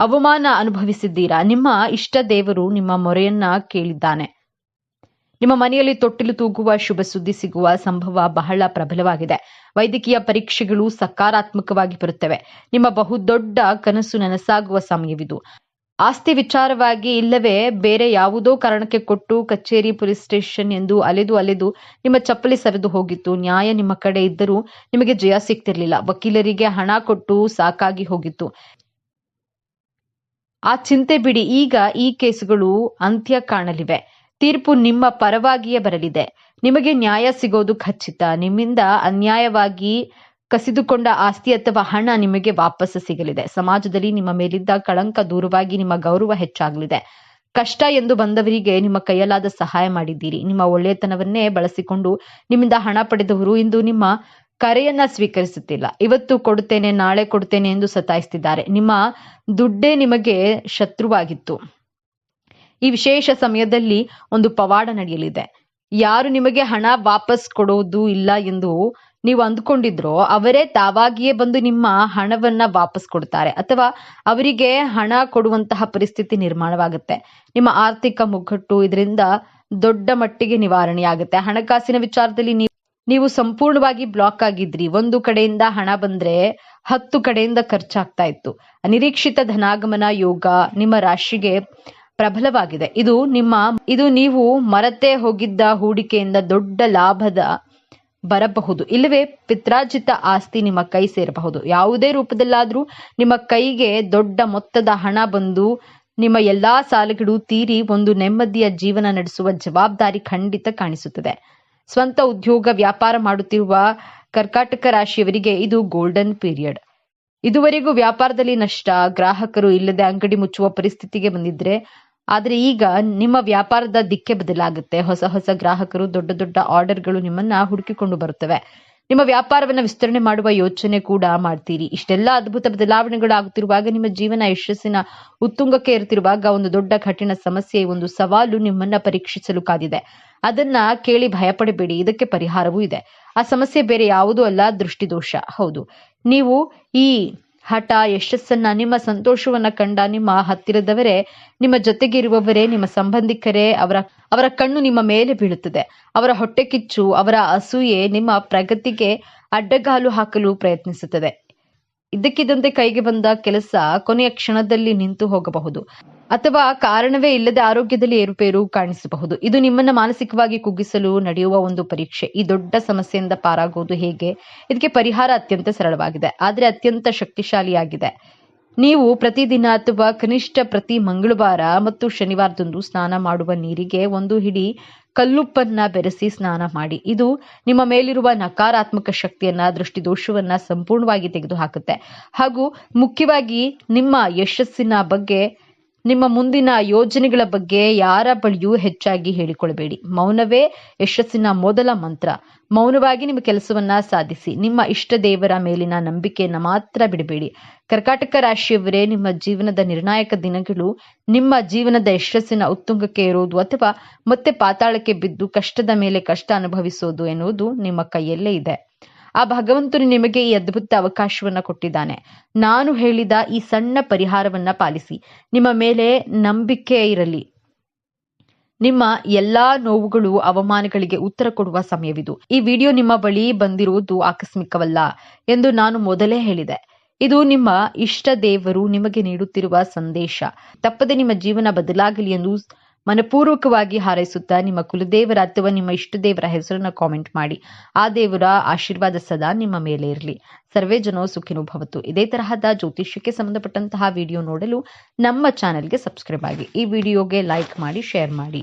ಅವಮಾನ ಅನುಭವಿಸಿದ್ದೀರಾ? ನಿಮ್ಮ ಇಷ್ಟ ದೇವರು ನಿಮ್ಮ ಮೊರೆಯನ್ನ ಕೇಳಿದ್ದಾನೆ. ನಿಮ್ಮ ಮನೆಯಲ್ಲಿ ತೊಟ್ಟಿಲು ತೂಗುವ ಶುಭ ಸುದ್ದಿ ಸಿಗುವ ಸಂಭವ ಬಹಳ ಪ್ರಬಲವಾಗಿದೆ. ವೈದ್ಯಕೀಯ ಪರೀಕ್ಷೆಗಳು ಸಕಾರಾತ್ಮಕವಾಗಿ ಬರುತ್ತವೆ. ನಿಮ್ಮ ಬಹುದೊಡ್ಡ ಕನಸು ನನಸಾಗುವ ಸಮಯವಿದು. ಆಸ್ತಿ ವಿಚಾರವಾಗಿ ಇಲ್ಲವೇ ಬೇರೆ ಯಾವುದೋ ಕಾರಣಕ್ಕೆ ಕೊಟ್ಟು ಕಚೇರಿ, ಪೊಲೀಸ್ ಸ್ಟೇಷನ್ ಎಂದು ಅಲೆದು ಅಲೆದು ನಿಮ್ಮ ಚಪ್ಪಲಿ ಸರಿದು ಹೋಗಿತ್ತು. ನ್ಯಾಯ ನಿಮ್ಮ ಕಡೆ ಇದ್ದರೂ ನಿಮಗೆ ಜಯ ಸಿಗ್ತಿರ್ಲಿಲ್ಲ. ವಕೀಲರಿಗೆ ಹಣ ಕೊಟ್ಟು ಸಾಕಾಗಿ ಹೋಗಿತ್ತು. ಆ ಚಿಂತೆ ಬಿಡಿ, ಈಗ ಈ ಕೇಸುಗಳು ಅಂತ್ಯ ಕಾಣಲಿವೆ. ತೀರ್ಪು ನಿಮ್ಮ ಪರವಾಗಿಯೇ ಬರಲಿದೆ. ನಿಮಗೆ ನ್ಯಾಯ ಸಿಗೋದು ಖಚಿತ. ನಿಮ್ಮಿಂದ ಅನ್ಯಾಯವಾಗಿ ಕಸಿದುಕೊಂಡ ಆಸ್ತಿ ಅಥವಾ ಹಣ ನಿಮಗೆ ವಾಪಸ್ ಸಿಗಲಿದೆ. ಸಮಾಜದಲ್ಲಿ ನಿಮ್ಮ ಮೇಲಿದ್ದ ಕಳಂಕ ದೂರವಾಗಿ ನಿಮ್ಮ ಗೌರವ ಹೆಚ್ಚಾಗಲಿದೆ. ಕಷ್ಟ ಎಂದು ಬಂದವರಿಗೆ ನಿಮ್ಮ ಕೈಯಲ್ಲಾದ ಸಹಾಯ ಮಾಡಿದ್ದೀರಿ. ನಿಮ್ಮ ಒಳ್ಳೆಯತನವನ್ನೇ ಬಳಸಿಕೊಂಡು ನಿಮ್ಮಿಂದ ಹಣ ಪಡೆದವರು ಇಂದು ನಿಮ್ಮ ಕರೆಯನ್ನ ಸ್ವೀಕರಿಸುತ್ತಿಲ್ಲ. ಇವತ್ತು ಕೊಡುತ್ತೇನೆ, ನಾಳೆ ಕೊಡ್ತೇನೆ ಎಂದು ಸತಾಯಿಸ್ತಿದ್ದಾರೆ ನಿಮ್ಮ ದುಡ್ಡೇ ನಿಮಗೆ ಶತ್ರುವಾಗಿತ್ತು. ಈ ವಿಶೇಷ ಸಮಯದಲ್ಲಿ ಒಂದು ಪವಾಡ ನಡೆಯಲಿದೆ. ಯಾರು ನಿಮಗೆ ಹಣ ವಾಪಸ್ ಕೊಡೋದು ಇಲ್ಲ ಎಂದು ನೀವು ಅಂದ್ಕೊಂಡಿದ್ರೋ, ಅವರೇ ತಾವಾಗಿಯೇ ಬಂದು ನಿಮ್ಮ ಹಣವನ್ನ ವಾಪಸ್ ಕೊಡ್ತಾರೆ ಅಥವಾ ಅವರಿಗೆ ಹಣ ಕೊಡುವಂತಹ ಪರಿಸ್ಥಿತಿ ನಿರ್ಮಾಣವಾಗುತ್ತೆ. ನಿಮ್ಮ ಆರ್ಥಿಕ ಮುಗ್ಗಟ್ಟು ಇದರಿಂದ ದೊಡ್ಡ ಮಟ್ಟಿಗೆ ನಿವಾರಣೆಯಾಗುತ್ತೆ. ಹಣಕಾಸಿನ ವಿಚಾರದಲ್ಲಿ ನೀವು ಸಂಪೂರ್ಣವಾಗಿ ಬ್ಲಾಕ್ ಆಗಿದ್ರಿ. ಒಂದು ಕಡೆಯಿಂದ ಹಣ ಬಂದ್ರೆ ಹತ್ತು ಕಡೆಯಿಂದ ಖರ್ಚಾಗ್ತಾ ಇತ್ತು. ಅನಿರೀಕ್ಷಿತ ಧನಾಗಮನ ಯೋಗ ನಿಮ್ಮ ರಾಶಿಗೆ ಪ್ರಬಲವಾಗಿದೆ. ಇದು ನಿಮ್ಮ, ಇದು ನೀವು ಮರತೆ ಹೋಗಿದ್ದ ಹೂಡಿಕೆಯಿಂದ ದೊಡ್ಡ ಲಾಭದ ಬರಬಹುದು. ಇಲ್ಲವೇ ಪಿತ್ರಾಜಿತ ಆಸ್ತಿ ನಿಮ್ಮ ಕೈ ಸೇರಬಹುದು. ಯಾವುದೇ ರೂಪದಲ್ಲಾದ್ರೂ ನಿಮ್ಮ ಕೈಗೆ ದೊಡ್ಡ ಮೊತ್ತದ ಹಣ ಬಂದು ನಿಮ್ಮ ಎಲ್ಲಾ ಸಾಲಗಳು ತೀರಿ ಒಂದು ನೆಮ್ಮದಿಯ ಜೀವನ ನಡೆಸುವ ಜವಾಬ್ದಾರಿ ಖಂಡಿತ ಕಾಣಿಸುತ್ತದೆ. ಸ್ವಂತ ಉದ್ಯೋಗ ವ್ಯಾಪಾರ ಮಾಡುತ್ತಿರುವ ಕರ್ಕಾಟಕ ರಾಶಿಯವರಿಗೆ ಇದು ಗೋಲ್ಡನ್ ಪೀರಿಯಡ್ ಇದುವರೆಗೂ ವ್ಯಾಪಾರದಲ್ಲಿ ನಷ್ಟ, ಗ್ರಾಹಕರು ಇಲ್ಲದೆ ಅಂಗಡಿ ಮುಚ್ಚುವ ಪರಿಸ್ಥಿತಿಗೆ ಬಂದಿದ್ರೆ, ಆದ್ರೆ ಈಗ ನಿಮ್ಮ ವ್ಯಾಪಾರದ ದಿಕ್ಕೆ ಬದಲಾಗುತ್ತೆ. ಹೊಸ ಹೊಸ ಗ್ರಾಹಕರು, ದೊಡ್ಡ ದೊಡ್ಡ ಆರ್ಡರ್ಗಳು ನಿಮ್ಮನ್ನ ಹುಡುಕಿಕೊಂಡು ಬರುತ್ತವೆ. ನಿಮ್ಮ ವ್ಯಾಪಾರವನ್ನ ವಿಸ್ತರಣೆ ಮಾಡುವ ಯೋಚನೆ ಕೂಡ ಮಾಡ್ತೀರಿ. ಇಷ್ಟೆಲ್ಲ ಅದ್ಭುತ ಬದಲಾವಣೆಗಳು ಆಗುತ್ತಿರುವಾಗ ನಿಮ್ಮ ಜೀವನ ಯಶಸ್ಸಿನ ಉತ್ತುಂಗಕ್ಕೆ ಇರುತ್ತಿರುವಾಗ ಒಂದು ದೊಡ್ಡ ಕಠಿಣ ಸಮಸ್ಯೆ, ಒಂದು ಸವಾಲು ನಿಮ್ಮನ್ನ ಪರೀಕ್ಷಿಸಲು ಕಾದಿದೆ. ಅದನ್ನ ಕೇಳಿ ಭಯಪಡಬೇಡಿ. ಇದಕ್ಕೆ ಪರಿಹಾರವೂ ಇದೆ. ಆ ಸಮಸ್ಯೆ ಬೇರೆ ಯಾವುದೂ ಅಲ್ಲ, ದೃಷ್ಟಿದೋಷ. ಹೌದು. ನೀವು ಈ ಹಠ, ಯಶಸ್ಸನ್ನ, ನಿಮ್ಮ ಸಂತೋಷವನ್ನ ಕಂಡ ನಿಮ್ಮ ಹತ್ತಿರದವರೇ, ನಿಮ್ಮ ಜೊತೆಗಿರುವವರೇ, ನಿಮ್ಮ ಸಂಬಂಧಿಕರೇ, ಅವರ ಅವರ ಕಣ್ಣು ನಿಮ್ಮ ಮೇಲೆ ಬೀಳುತ್ತದೆ. ಅವರ ಹೊಟ್ಟೆ ಕಿಚ್ಚು, ಅವರ ಅಸೂಯೆ ನಿಮ್ಮ ಪ್ರಗತಿಗೆ ಅಡ್ಡಗಾಲು ಹಾಕಲು ಪ್ರಯತ್ನಿಸುತ್ತದೆ. ಇದ್ದಕ್ಕಿದ್ದಂತೆ ಕೈಗೆ ಬಂದ ಕೆಲಸ ಕೊನೆಯ ಕ್ಷಣದಲ್ಲಿ ನಿಂತು ಹೋಗಬಹುದು. ಅಥವಾ ಕಾರಣವೇ ಇಲ್ಲದೆ ಆರೋಗ್ಯದಲ್ಲಿ ಏರುಪೇರು ಕಾಣಿಸಬಹುದು. ಇದು ನಿಮ್ಮನ್ನ ಮಾನಸಿಕವಾಗಿ ಕುಗ್ಗಿಸಲು ನಡೆಯುವ ಒಂದು ಪರೀಕ್ಷೆ. ಈ ದೊಡ್ಡ ಸಮಸ್ಯೆಯಿಂದ ಪಾರಾಗುವುದು ಹೇಗೆ? ಇದಕ್ಕೆ ಪರಿಹಾರ ಅತ್ಯಂತ ಸರಳವಾಗಿದೆ. ಆದರೆ ಅತ್ಯಂತ ಶಕ್ತಿಶಾಲಿಯಾಗಿದೆ. ನೀವು ಪ್ರತಿದಿನ ಅಥವಾ ಕನಿಷ್ಠ ಪ್ರತಿ ಮಂಗಳವಾರ ಮತ್ತು ಶನಿವಾರದಂದು ಸ್ನಾನ ಮಾಡುವ ನೀರಿಗೆ ಒಂದು ಹಿಡಿ ಕಲ್ಲುಪ್ಪನ್ನ ಬೆರೆಸಿ ಸ್ನಾನ ಮಾಡಿ. ಇದು ನಿಮ್ಮ ಮೇಲಿರುವ ನಕಾರಾತ್ಮಕ ಶಕ್ತಿಯನ್ನ, ದೃಷ್ಟಿದೋಷವನ್ನ ಸಂಪೂರ್ಣವಾಗಿ ತೆಗೆದುಹಾಕುತ್ತೆ. ಹಾಗೂ ಮುಖ್ಯವಾಗಿ ನಿಮ್ಮ ಯಶಸ್ಸಿನ ಬಗ್ಗೆ ನಿಮ್ಮ ಮುಂದಿನ ಯೋಜನೆಗಳ ಬಗ್ಗೆ ಯಾರ ಬಳಿಯೂ ಹೆಚ್ಚಾಗಿ ಹೇಳಿಕೊಳ್ಳಬೇಡಿ. ಮೌನವೇ ಯಶಸ್ಸಿನ ಮೊದಲ ಮಂತ್ರ. ಮೌನವಾಗಿ ನಿಮ್ಮ ಕೆಲಸವನ್ನ ಸಾಧಿಸಿ. ನಿಮ್ಮ ಇಷ್ಟ ದೇವರ ಮೇಲಿನ ನಂಬಿಕೆಯನ್ನ ಮಾತ್ರ ಬಿಡಬೇಡಿ. ಕರ್ಕಾಟಕ ರಾಶಿಯವರೇ, ನಿಮ್ಮ ಜೀವನದ ನಿರ್ಣಾಯಕ ದಿನಗಳು ನಿಮ್ಮ ಜೀವನದ ಯಶಸ್ಸಿನ ಉತ್ತುಂಗಕ್ಕೆ ಇರುವುದು ಅಥವಾ ಮತ್ತೆ ಪಾತಾಳಕ್ಕೆ ಬಿದ್ದು ಕಷ್ಟದ ಮೇಲೆ ಕಷ್ಟ ಅನುಭವಿಸೋದು ಎನ್ನುವುದು ನಿಮ್ಮ ಕೈಯಲ್ಲೇ ಇದೆ. ಆ ಭಗವಂತನು ನಿಮಗೆ ಈ ಅದ್ಭುತ ಅವಕಾಶವನ್ನ ಕೊಟ್ಟಿದ್ದಾನೆ. ನಾನು ಹೇಳಿದ ಈ ಸಣ್ಣ ಪರಿಹಾರವನ್ನ ಪಾಲಿಸಿ. ನಿಮ್ಮ ಮೇಲೆ ನಂಬಿಕೆ ಇರಲಿ. ನಿಮ್ಮ ಎಲ್ಲಾ ನೋವುಗಳು ಅವಮಾನಗಳಿಗೆ ಉತ್ತರ ಕೊಡುವ ಸಮಯವಿದು. ಈ ವಿಡಿಯೋ ನಿಮ್ಮ ಬಳಿ ಬಂದಿರುವುದು ಆಕಸ್ಮಿಕವಲ್ಲ ಎಂದು ನಾನು ಮೊದಲೇ ಹೇಳಿದೆ. ಇದು ನಿಮ್ಮ ಇಷ್ಟ ದೇವರು ನಿಮಗೆ ನೀಡುತ್ತಿರುವ ಸಂದೇಶ. ತಪ್ಪದೆ ನಿಮ್ಮ ಜೀವನ ಬದಲಾಗಲಿ ಎಂದು ಮನಪೂರ್ವಕವಾಗಿ ಹಾರೈಸುತ್ತಾ ನಿಮ್ಮ ಕುಲದೇವರ ಅಥವಾ ನಿಮ್ಮ ಇಷ್ಟ ದೇವರ ಹೆಸರನ್ನ ಕಾಮೆಂಟ್ ಮಾಡಿ. ಆ ದೇವರ ಆಶೀರ್ವಾದ ಸದಾ ನಿಮ್ಮ ಮೇಲೆ ಇರಲಿ. ಸರ್ವೇ ಜನೋ ಸುಖಿನೋ ಭವತು. ಇದೇ ತರಹದ ಜ್ಯೋತಿಷ್ಯಕ್ಕೆ ಸಂಬಂಧಪಟ್ಟಂತಹ ವಿಡಿಯೋ ನೋಡಲು ನಮ್ಮ ಚಾನೆಲ್ಗೆ ಸಬ್ಸ್ಕ್ರೈಬ್ ಆಗಿ. ಈ ವಿಡಿಯೋಗೆ ಲೈಕ್ ಮಾಡಿ ಶೇರ್ ಮಾಡಿ.